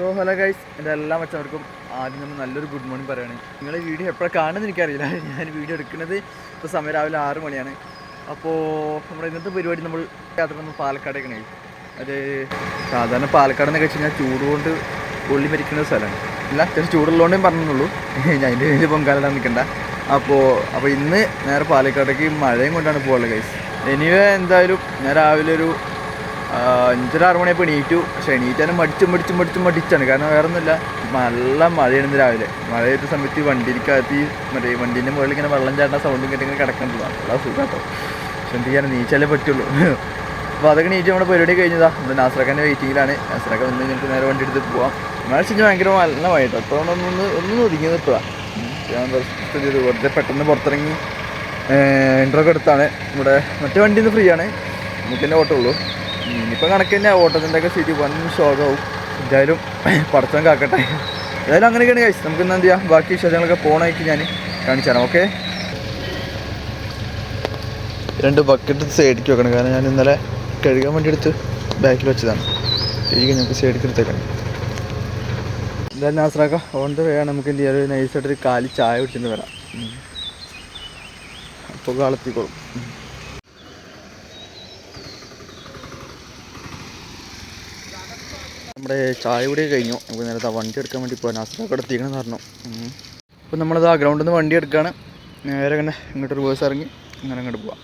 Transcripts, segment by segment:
So hello guys എന്റെ എല്ലാ മച്ചവർക്കും ആദ്യം നമ്മൾ നല്ലൊരു ഗുഡ് മോർണിംഗ് പറയുകയാണ് നിങ്ങൾ വീഡിയോ എപ്പോഴാണ് കാണുന്നത് എനിക്കറിയില്ല. ഞാൻ വീഡിയോ എടുക്കുന്നത് ഇപ്പോൾ സമയം രാവിലെ ആറ് മണിയാണ്. അപ്പോൾ നമ്മുടെ ഇന്നത്തെ പരിപാടി നമ്മൾ യാത്ര നമ്മൾ പാലക്കാടേക്കാണ്. അത് സാധാരണ പാലക്കാട് എന്നൊക്കെ വെച്ച് കഴിഞ്ഞാൽ ചൂട് കൊണ്ട് പൊള്ളി മരിക്കുന്ന സ്ഥലമാണ്. ഇല്ല അത്യാവശ്യം ചൂടുള്ളതുകൊണ്ടേ പറഞ്ഞുള്ളൂ ഞാൻ അതിന്റെ വലിയ പൊങ്കാലിടാൻ നിൽക്കണ്ട. അപ്പോൾ അപ്പോൾ ഇന്ന് നേരെ പാലക്കാടേക്ക് മഴയും കൊണ്ടാണ് പോകുള്ളത് ഗൈസ് എനിവേ എന്തായാലും ഞാൻ രാവിലെ ഒരു അഞ്ചര ആറ് മണിയപ്പോൾ എണീറ്റു. പക്ഷേ എണീറ്റാനും മടിച്ച് മടിച്ച് മടിച്ചും മടിച്ചാണ്. കാരണം വേറെ ഒന്നുമില്ല നല്ല മഴയാണ് രാവിലെ. മഴ സമയത്ത് ഈ വണ്ടിയിലേക്കകത്ത് മറ്റേ വണ്ടീന്റെ മുകളിൽ ഇങ്ങനെ വെള്ളം ചാടുന്ന സൗണ്ടും കേട്ട് ഇങ്ങനെ കിടക്കേണ്ടതാണ് നല്ല സുഖം കേട്ടോ പക്ഷെ എന്ത് ചെയ്യാൻ നീച്ചാലേ പറ്റുള്ളൂ. അപ്പോൾ അതൊക്കെ നീറ്റ് നമ്മുടെ പരിപാടി കഴിഞ്ഞതാ. നമ്മുടെ നാസറക്കാന്റെ വെയിറ്റിങ്ങിലാണ് നാസറക്ക വന്ന് കഴിഞ്ഞിട്ട് നേരെ വണ്ടി എടുത്ത് പോവാം. മഴ വെച്ചാൽ ഭയങ്കര കേട്ടോ അപ്പോൾ ഒന്ന് ഒന്ന് ഒതുങ്ങി നിർത്തുക ഞാൻ വെറുതെ പെട്ടെന്ന് പുറത്തിറങ്ങി ഇന്റർവ്യൂ എടുത്താണ്. നമ്മുടെ മറ്റേ വണ്ടി ഫ്രീ ആണ്. നമുക്ക് തന്നെ ഓട്ടോ ഉള്ളൂ ഇനിയിപ്പോൾ കണക്ക് തന്നെ ഓട്ടത്തിന്റെ ഒക്കെ സ്ഥിതി വൻ ശോകവും. എന്തായാലും പടച്ചം കാക്കട്ടെ. ഏതായാലും അങ്ങനെയൊക്കെയാണ് കഴിച്ചു നമുക്ക് ഇന്ന് എന്ത് ചെയ്യാം? ബാക്കി വിശേഷങ്ങളൊക്കെ പോണായിട്ട് ഞാൻ കാണിച്ചു തരാം ഓക്കെ രണ്ട് ബക്കറ്റ് സൈഡിലേക്ക് വെക്കണം. കാരണം ഞാൻ ഇന്നലെ കഴുകാൻ വേണ്ടി എടുത്ത് ബാക്കിൽ വെച്ചതാണ്. കഴുകി ഞങ്ങൾക്ക് സൈഡിലേക്ക് എടുത്തേക്കണം എന്തായാലും നാസറാക്ക ഓൺ ദ വേ നമുക്ക് എന്ത് ചെയ്യാം? ഒരു നൈസായിട്ടൊരു കാലി ചായ കുടിച്ചിട്ട് വരാം. അപ്പോൾ കാളത്തിക്കോളും. നമ്മുടെ ചായ കൂടി കഴിഞ്ഞു. നമുക്ക് നേരത്തെ വണ്ടി എടുക്കാൻ വേണ്ടി പോകാൻ നാസറാക്ക എടുത്തിരിക്കണമെന്ന് പറഞ്ഞു. അപ്പോൾ നമ്മളത് ആ ഗ്രൗണ്ടിൽ നിന്ന് വണ്ടി എടുക്കുകയാണ് നേരെ അങ്ങനെ ഇങ്ങോട്ട് റിവേഴ്സ് ഇറങ്ങി. അങ്ങനെ അങ്ങോട്ട് പോവാം.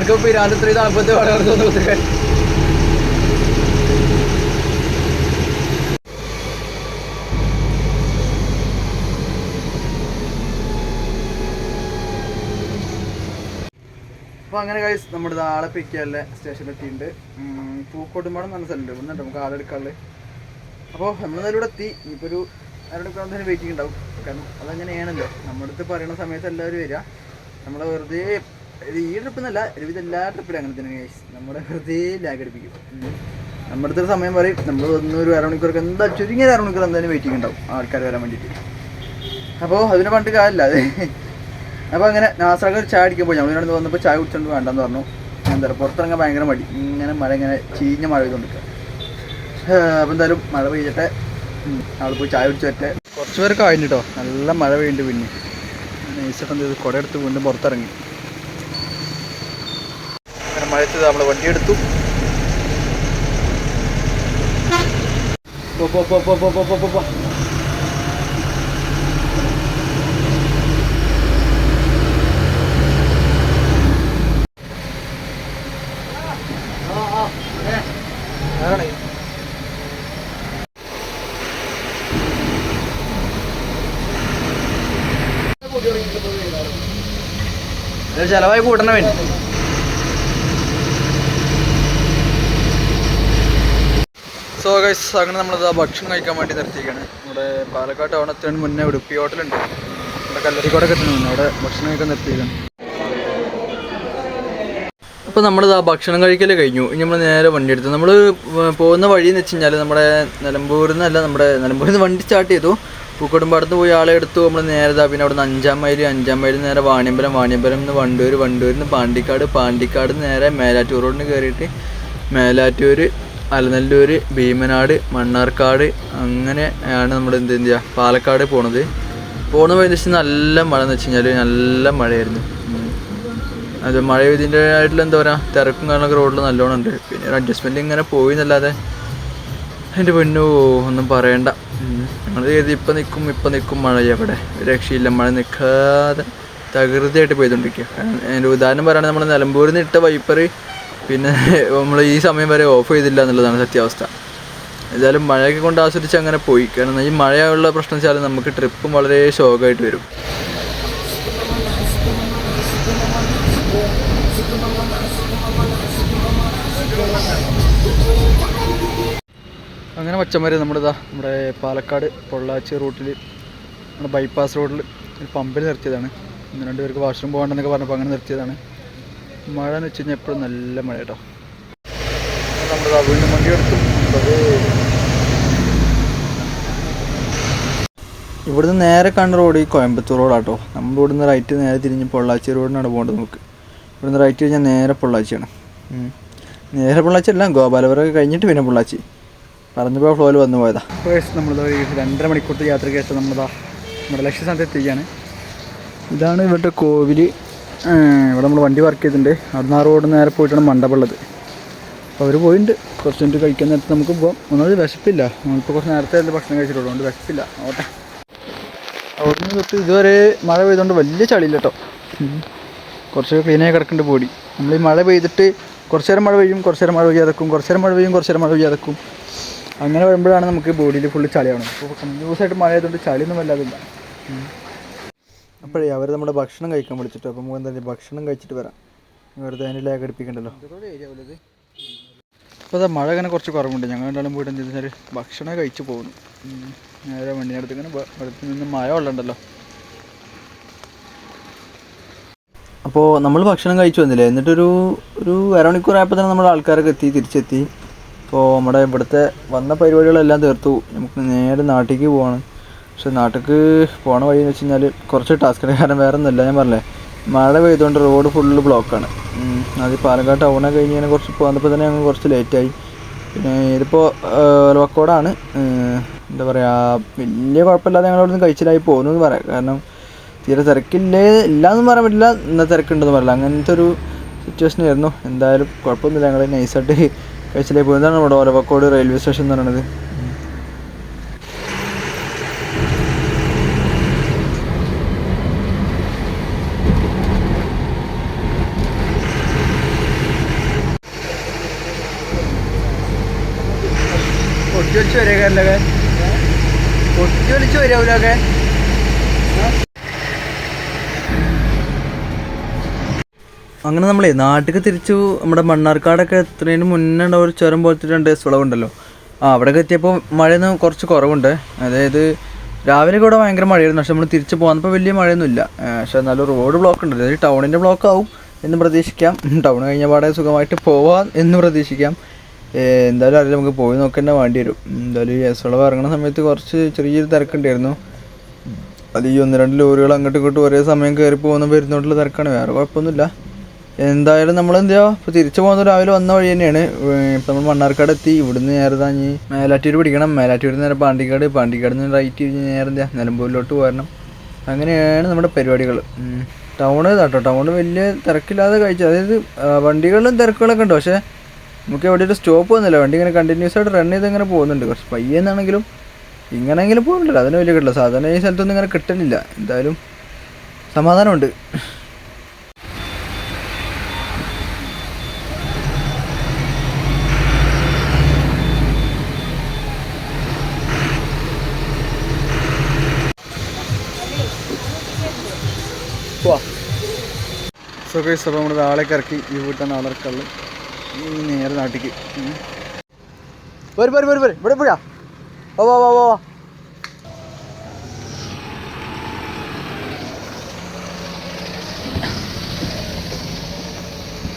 ആർക്കും പിരാണ്ട് ഇത്രയും വളരെ അപ്പോൾ അങ്ങനെ കഴിച്ച് നമ്മുടെ ആളെ പിക്ക് ചെയ്യാനുള്ള ഉം, പൂക്കോട്ടുംപാടം എന്ന് പറഞ്ഞ നമുക്ക് ആളെടുക്കാനുള്ളത് അപ്പോൾ നമ്മൾ ഇവിടെ എത്തി. ഇപ്പൊ ഒരു ആരുടെ വെയിറ്റിംഗ് ഉണ്ടാവും. കാരണം അതങ്ങനെയാണല്ലോ. നമ്മുടെ അടുത്ത് പറയുന്ന സമയത്ത് എല്ലാവരും വരിക നമ്മളെ വെറുതെ ഈ ട്രിപ്പ് എന്നല്ല ഒരുവിധം എല്ലാ ട്രിപ്പിലും അങ്ങനെ തന്നെ ഗൈസ് നമ്മുടെ വെറുതെ ലാഗടിപ്പിക്കും. നമ്മുടെ അടുത്തൊരു സമയം പറയും നമ്മൾ ഒന്ന് ഒരു അരമണിക്കൂറൊക്കെ എന്താ ചുരുങ്ങിയ അരമണിക്കൂർ എന്തായാലും വെയിറ്റിംഗ് ഉണ്ടാവും ആൾക്കാർ വരാൻ വേണ്ടിയിട്ട്. അപ്പോൾ അതിന് പണ്ട് കാര്യമില്ല അത്. അപ്പോൾ അങ്ങനെ നാസറൊക്കെ ചായ അടിക്കുമ്പോൾ പോയി. ഇവിടെ വന്നപ്പോൾ ചായ കുടിച്ചുകൊണ്ട് വേണ്ടെന്ന് പറഞ്ഞു. എന്താ പറയുക പുറത്തിറങ്ങാൻ ഭയങ്കര മടി. ഇങ്ങനെ മഴ ഇങ്ങനെ ചീഞ്ഞ മഴ പെയ്തുകൊണ്ടിരിക്കുക അപ്പോൾ എന്തായാലും മഴ പെയ്തിട്ട് അവിടെ പോയി ചായ കുടിച്ചു വരട്ടെ. കുറച്ച് പേർക്ക് കഴിഞ്ഞിട്ടോ നല്ല മഴ പെയ്യുന്നുണ്ട് പിന്നെ. നൈസൊക്കെ എന്ത് ചെയ്ത്? കുട എടുത്ത് വീണ്ടും പുറത്തിറങ്ങി. മഴത്ത് നമ്മൾ വണ്ടി എടുത്തു ചെലവായി കൂട്ടണ വേണ്ടി. സോ ഗൈസ് അങ്ങനെ നമ്മളിത് ഭക്ഷണം കഴിക്കാൻ വേണ്ടി നിർത്തിയിരിക്കുകയാണ്. നമ്മുടെ പാലക്കാട് ടൗൺ മുന്നേ മുന്നേ ഉടുപ്പി ഹോട്ടലുണ്ട്. നമ്മുടെ കല്ലരിക്കോടൊക്കെ എത്തുന്ന മുന്നേ അവിടെ ഭക്ഷണം കഴിക്കാൻ നിർത്തിയിരിക്കുകയാണ്. അപ്പോൾ നമ്മളിത് ആ ഭക്ഷണം കഴിക്കൽ കഴിഞ്ഞു. ഇനി നമ്മൾ നേരെ വണ്ടി എടുത്തു. നമ്മൾ പോകുന്ന വഴി എന്ന് വെച്ച് കഴിഞ്ഞാൽ നമ്മുടെ നിലമ്പൂരിൽ നിന്നല്ല നമ്മുടെ നിലമ്പൂരിൽ നിന്ന് വണ്ടി സ്റ്റാർട്ട് ചെയ്തു. പൂക്കോടുംപാടത്ത് പോയി ആളെ എടുത്തു. നമ്മൾ നേരെ ഇതാ പിന്നെ അവിടെ നിന്ന് അഞ്ചാം മൈൽ അഞ്ചാം മൈൽ നേരെ വാണിയമ്പലം വാണിയമ്പലം നിന്ന് വണ്ടൂർ വണ്ടൂരിൽ നിന്ന് പാണ്ടിക്കാട് പാണ്ടിക്കാട് നേരെ മേലാറ്റൂർ റോഡിന് കയറിയിട്ട് മേലാറ്റൂർ അലനല്ലൂർ ഭീമനാട് മണ്ണാർക്കാട് അങ്ങനെയാണ് നമ്മൾ എന്ത് ചെയ്യുക? പാലക്കാട് പോണത്. പോകുന്ന വഴി നല്ല മഴ എന്ന് വെച്ച് കഴിഞ്ഞാൽ നല്ല മഴയായിരുന്നു. അത് മഴ ഇതിന്റെ ആയിട്ടുള്ള എന്താ പറയുക തിരക്കും കാര്യങ്ങളൊക്കെ റോഡിൽ നല്ലോണം ഉണ്ട്. പിന്നെ ഒരു അഡ്ജസ്റ്റ്മെന്റ് ഇങ്ങനെ പോയി എന്നല്ലാതെ എന്റെ പെണ്ണോ ഒന്നും പറയണ്ട. ഞങ്ങൾ ചെയ്ത് ഇപ്പം നിൽക്കും ഇപ്പം നിൽക്കും മഴ എവിടെ? രക്ഷയില്ല. മഴ നിൽക്കാതെ തകൃതിയായിട്ട് പെയ്തുകൊണ്ടിരിക്കുക അതിന്റെ ഉദാഹരണം പറയുകയാണെങ്കിൽ നമ്മൾ നിലമ്പൂരിൽ നിന്ന് ഇട്ട വൈപ്പർ പിന്നെ നമ്മൾ ഈ സമയം വരെ ഓഫ് ചെയ്തില്ല എന്നുള്ളതാണ് സത്യാവസ്ഥ. എന്തായാലും മഴയൊക്കെ കൊണ്ട് ആസ്വദിച്ച് അങ്ങനെ പോയി. കാരണം ഈ മഴയുള്ള പ്രശ്നം വെച്ചാൽ നമുക്ക് ട്രിപ്പും വളരെ ഷോക്കായിട്ട് വരും. അങ്ങനെ മച്ചന്മാർ നമ്മുടെ ഇതാ നമ്മുടെ പാലക്കാട് പൊള്ളാച്ചി റൂട്ടിൽ നമ്മുടെ ബൈപ്പാസ് റോഡിൽ ഒരു പമ്പിൽ നിർത്തിയതാണ്. ഇന്ന് രണ്ടുപേർക്ക് വാഷ്റൂം പോകണ്ടെന്നൊക്കെ പറഞ്ഞപ്പോൾ അങ്ങനെ നിർത്തിയതാണ്. മഴ എന്ന് വെച്ച് കഴിഞ്ഞാൽ എപ്പോഴും നല്ല മഴ കേട്ടോ നമ്മുടെ വീണ്ടും വണ്ടി എടുത്തു. ഇവിടുന്ന് നേരെ കണ്ട റോഡ് ഈ കോയമ്പത്തൂർ റോഡാട്ടോ. നമ്മൾ ഇവിടുന്ന് റൈറ്റ് നേരെ തിരിഞ്ഞ് പൊള്ളാച്ചി റോഡിനാണ് പോകേണ്ടത് നമുക്ക്. ഇവിടുന്ന് റൈറ്റ് കഴിഞ്ഞാൽ നേരെ പൊള്ളാച്ചിയാണ്. നേരെ പൊള്ളാച്ചി അല്ല ഗോപാലപുരമൊക്കെ കഴിഞ്ഞിട്ട് പിന്നെ പൊള്ളാച്ചി. പറഞ്ഞപ്പോൾ ഫ്ലോയിൽ വന്നു പോയതാ. നമ്മളിതാ ഒരു രണ്ടര മണിക്കൂർത്തെ യാത്രയ്ക്ക് ശേഷം നമ്മളിതാ നമ്മുടെ ലക്ഷ്യസ്ഥാനത്ത് എത്തിക്കുകയാണ് ഇതാണ് ഇവരുടെ കോവിൽ ഇവിടെ നമ്മൾ വണ്ടി വർക്ക് ചെയ്തിട്ടുണ്ട്. അവിടുന്ന് ആ റോഡ് നേരെ പോയിട്ടാണ് മണ്ഡപമുള്ളത് അപ്പോൾ അവർ പോയിട്ടുണ്ട് കുറച്ച് മിനിറ്റ് കഴിക്കാൻ നേരത്ത് നമുക്ക് പോകാം ഒന്നാമത് വിശപ്പില്ല. നമ്മളിപ്പോൾ കുറച്ച് നേരത്തെ ഭക്ഷണം കഴിച്ചിട്ടുള്ളൂ. അതുകൊണ്ട് വിശപ്പില്ല. ഓട്ടെ അവിടുന്ന് തൊട്ട് ഇതുവരെ മഴ പെയ്തുകൊണ്ട് വലിയ ചളിയില്ല കേട്ടോ കുറച്ചൊക്കെ ക്ലീനായി കിടക്കേണ്ട ബോഡി നമ്മൾ ഈ മഴ പെയ്തിട്ട് കുറച്ച് നേരം മഴ പെയ്യും കുറച്ച് നേരം മഴ പെയ്യാതെക്കും. കുറച്ച് നേരം മഴ പെയ്യും കുറച്ച് നേരം മഴ പെയ്യാതെക്കും. അങ്ങനെ വരുമ്പോഴാണ് നമുക്ക് ബോഡിയിൽ ഫുള്ള് ചളിയാണ് അപ്പോൾ കണ്ടിന്യൂസ് ആയിട്ട് മഴ ആയതുകൊണ്ട് ചളിയൊന്നും വല്ലാതില്ല. അപ്പോഴേ അവർ നമ്മുടെ ഭക്ഷണം കഴിക്കാൻ വിളിച്ചിട്ട് അപ്പം നമുക്ക് തന്നെ ഭക്ഷണം കഴിച്ചിട്ട് വരാം. വെറുതെ അതിന്റെ ലാഗ് അടിപ്പിക്കണ്ടല്ലോ. അപ്പോൾ അതാ മഴ അങ്ങനെ കുറച്ച് കുറവുണ്ട്. ഞങ്ങൾ രണ്ടാളും പോയിട്ട് എന്താ വെച്ചാൽ ഭക്ഷണം കഴിച്ച് പോകുന്നു. നേരെ വണ്ടിനടുത്ത് ഇങ്ങനെ വെള്ളത്തിൽ നിന്ന് മഴ ഉള്ളണ്ടല്ലോ അപ്പോൾ നമ്മൾ ഭക്ഷണം കഴിച്ചു വന്നില്ലേ? എന്നിട്ടൊരു ഒരു അരമണിക്കൂർ ആയപ്പോൾ തന്നെ നമ്മുടെ ആൾക്കാരൊക്കെ എത്തി തിരിച്ചെത്തി. അപ്പോൾ നമ്മുടെ ഇവിടുത്തെ വന്ന പരിപാടികളെല്ലാം തീർത്തു. നമുക്ക് നേരെ നാട്ടിലേക്ക് പോവാണ്. പക്ഷെ നാട്ടിലേക്ക് പോണ വഴി എന്ന് വെച്ച് കഴിഞ്ഞാൽ കുറച്ച് ടാസ്കിന് കാരണം വേറെ ഒന്നുമില്ല ഞാൻ പറഞ്ഞേ മഴ പെയ്തുകൊണ്ട് റോഡ് ഫുള്ള് ബ്ലോക്കാണ് അത് പാലക്കാട് ടൗണൊക്കെ കഴിഞ്ഞ് ഇങ്ങനെ കുറച്ച് പോകുന്നപ്പോൾ തന്നെ ഞങ്ങൾ കുറച്ച് ലേറ്റായി പിന്നെ ഇതിപ്പോൾ ഒലവക്കോടാണ് എന്താ പറയുക വലിയ കുഴപ്പമില്ലാതെ ഞങ്ങൾ നിന്ന് കഴിച്ചിലായി പോകുന്നു എന്ന് പറയാം. കാരണം തീരെ തിരക്കില്ലേ ഇല്ലയെന്നും പറയാൻ പറ്റില്ല എന്നാൽ തിരക്കുണ്ടെന്ന് പറയില്ല അങ്ങനത്തെ ഒരു സിറ്റുവേഷൻ ആയിരുന്നു. എന്തായാലും കുഴപ്പമൊന്നുമില്ല. ഞങ്ങൾ നൈസായിട്ട് കഴിച്ചിലായി പോകുന്നതാണ് നമ്മുടെ ഒലവക്കോട് റെയിൽവേ സ്റ്റേഷൻ എന്ന് പറയുന്നത്. പൊട്ടി വലിച്ച് വരികയല്ലേ പൊട്ടി ഒളിച്ചു വരാവൂലൊക്കെ അങ്ങനെ നമ്മളെ നാട്ടിലേക്ക് തിരിച്ചു നമ്മുടെ മണ്ണാർക്കാടൊക്കെ എത്തുന്നതിന് മുന്നേ ഉണ്ടാവും ഒരു ചുരം പോലത്തെ രണ്ട് സ്ഥലമുണ്ടല്ലോ ആ അവിടെയൊക്കെ എത്തിയപ്പോൾ മഴയൊന്നും കുറച്ച് കുറവുണ്ട്. അതായത് രാവിലെ കൂടെ ഭയങ്കര മഴയായിരുന്നു. പക്ഷെ നമ്മൾ തിരിച്ച് പോകുന്നപ്പോൾ വലിയ മഴയൊന്നുമില്ല. പക്ഷെ എന്നാലും റോഡ് ബ്ലോക്ക് ഉണ്ട്. അതായത് ടൗണിന്റെ ബ്ലോക്ക് ആവും എന്ന് പ്രതീക്ഷിക്കാം. ടൗൺ കഴിഞ്ഞ പാടെ സുഖമായിട്ട് പോവാം എന്ന് പ്രതീക്ഷിക്കാം. എന്തായാലും അറിയില്ല നമുക്ക് പോയി നോക്കേണ്ട വേണ്ടി വരും. എന്തായാലും എസ് വളവ് ഇറങ്ങുന്ന സമയത്ത് കുറച്ച് ചെറിയൊരു തിരക്കുണ്ടായിരുന്നു. അത് ഈ ഒന്ന് രണ്ട് ലോറികൾ അങ്ങോട്ടും ഇങ്ങോട്ടും ഒരേ സമയം കയറി പോകുന്ന വരുന്നോട്ടുള്ള തിരക്കാണ്. വേറെ കുഴപ്പമൊന്നുമില്ല. എന്തായാലും നമ്മൾ എന്ത് ചെയ്യുക ഇപ്പോൾ തിരിച്ചു പോകുന്ന രാവിലെ വന്ന വഴി തന്നെയാണ്. ഇപ്പം നമ്മൾ മണ്ണാർക്കാട് എത്തി. ഇവിടുന്ന് നേരെ താഞ്ഞ് മേലാറ്റൂർ പിടിക്കണം. മേലാറ്റൂർ നേരെ പാണ്ടിക്കാട്. പാണ്ടിക്കാട് നിന്ന് റൈറ്റ് തിരിഞ്ഞ് നേരെ എന്താ? നിലമ്പൂരിലോട്ട് പോരണം. അങ്ങനെയാണ് നമ്മുടെ പരിപാടികൾ. ടൗണ് കേട്ടോ ടൗണ് വലിയ തിരക്കില്ലാതെ കഴിച്ചു. അതായത് വണ്ടികളിലും തിരക്കുകളൊക്കെ ഉണ്ട്. പക്ഷേ നമുക്ക് എവിടെ സ്റ്റോപ്പ് വന്നില്ല. വണ്ടി ഇങ്ങനെ കണ്ടിന്യൂസ് ആയിട്ട് റൺ ചെയ്ത് ഇങ്ങനെ പോകുന്നുണ്ട്. കുറച്ച് പയ്യെന്നാണെങ്കിലും ഇങ്ങനെയെങ്കിലും പോകുന്നുണ്ടല്ലോ അതിന് വലിയ കിട്ടില്ല. സാധാരണ ഈ സ്ഥലത്തൊന്നും ഇങ്ങനെ കിട്ടലില്ല. എന്തായാലും സമാധാനമുണ്ട്. സുഖ അപ്പോൾ നമ്മുടെ ആളെയൊക്കെ ഇറക്കി. ഈ വീട്ടാണ് ആളിറക്കുള്ളത് ഇനി നേരെ നാട്ടിക്ക്. വരും വരും വരും വരും. ഇവിടെ പോയാ ഓ വാ വാ വാ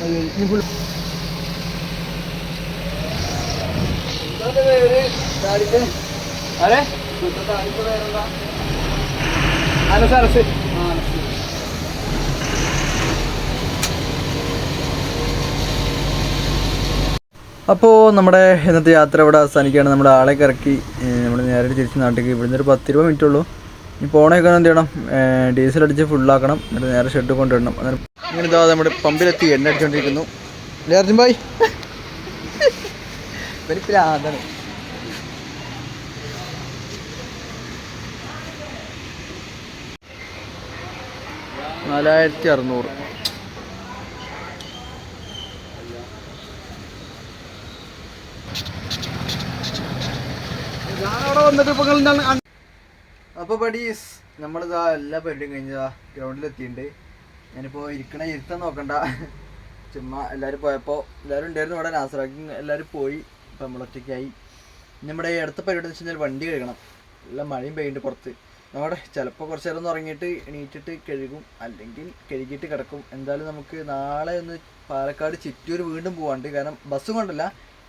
അയ്യോ, അപ്പോൾ നമ്മുടെ ഇന്നത്തെ യാത്ര ഇവിടെ അവസാനിക്കുകയാണ്. നമ്മുടെ ആളെ ഇറക്കി നമ്മൾ നേരെ തിരിച്ച് നാട്ടിലേക്ക്. ഇവിടുന്ന് ഒരു പത്ത് രൂപ മിനിറ്റ് ഉള്ളൂ. ഇനി പോണേക്കാൻ എന്ത് ചെയ്യണം? ഡീസൽ അടിച്ച് ഫുള്ളാക്കണം എന്നിട്ട് നേരെ ഷെഡ് കൊണ്ടുവരണം. അങ്ങനെ ഇങ്ങനെ ഇതാ നമ്മുടെ പമ്പിലെത്തി എണ്ണ അടിച്ചുകൊണ്ടിരിക്കുന്നു അർജുൻ ഭായ്? നാലായിരത്തി അറുന്നൂറ്. അപ്പോൾ ബഡീസ് നമ്മളിതാ എല്ലാ പരിപാടിയും കഴിഞ്ഞതാ ഗ്രൗണ്ടിലെത്തിയിട്ടുണ്ട് ഞാനിപ്പോൾ ഇരിക്കണ ഇരുത്തം നോക്കണ്ട. ചുമ്മാ എല്ലാവരും പോയപ്പോൾ എല്ലാവരും ഉണ്ടായിരുന്നു ഇവിടെ. നാസറാക്കി എല്ലാവരും പോയി. ഇപ്പം നമ്മളൊറ്റയ്ക്കായി നമ്മുടെ അടുത്ത പരിപാടി എന്ന് വെച്ച് കഴിഞ്ഞാൽ വണ്ടി കഴുകണം. നല്ല മഴയും പെയ്യുന്നുണ്ട് പുറത്ത്. നമ്മുടെ ചിലപ്പോൾ കുറച്ച് നേരം ഒന്ന് ഉറങ്ങിയിട്ട് എണീറ്റിട്ട് കഴുകും. അല്ലെങ്കിൽ കഴുകിയിട്ട് കിടക്കും. എന്തായാലും നമുക്ക് നാളെ ഒന്ന് പാലക്കാട് ചിറ്റൂർ വീണ്ടും പോകാണ്ട് കാരണം ബസ്സും കൊണ്ടല്ല.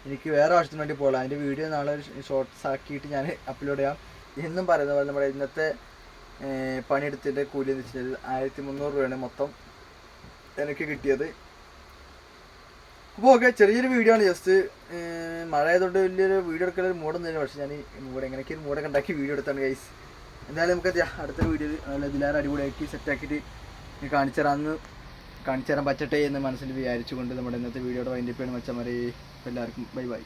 എനിക്ക് വേറെ ആവശ്യത്തിന് വേണ്ടി പോകാം അതിന്റെ വീഡിയോ നാളെ ഷോർട്ട്സ് ആക്കിയിട്ട് ഞാൻ അപ്ലോഡ് ചെയ്യാം. എന്നും പറയുന്ന പോലെ നമ്മുടെ ഇന്നത്തെ പണിയെടുത്തിന്റെ കൂലി എന്ന് വെച്ച് കഴിഞ്ഞാൽ ആയിരത്തി മുന്നൂറ് രൂപയാണ് മൊത്തം എനിക്ക് കിട്ടിയത്. അപ്പോൾ ഓക്കെ ചെറിയൊരു വീഡിയോ ആണ് ജസ്റ്റ് മഴ ആയതുകൊണ്ട് വലിയൊരു വീഡിയോ എടുക്കാൻ ഒരു മൂടൊന്നുമില്ല പക്ഷേ ഞാൻ മൂടെ എങ്ങനെയൊക്കെ ഒരു മൂടൊക്കെ ഉണ്ടാക്കി വീഡിയോ എടുത്താണ് ഗൈസ് എന്തായാലും നമുക്ക് അടുത്ത വീഡിയോയിൽ നല്ല ഇതിലേറെ അടിപൊളിയാക്കി സെറ്റാക്കിയിട്ട് കാണിച്ചു തരാമെന്ന് കാണിച്ചു തരാൻ പറ്റട്ടെ എന്ന് മനസ്സിൽ വിചാരിച്ചുകൊണ്ട് നമ്മുടെ ഇന്നത്തെ വീഡിയോയുടെ വൈൻഡിപ്പാണ് മതി എല്ലാവർക്കും ബൈ ബൈ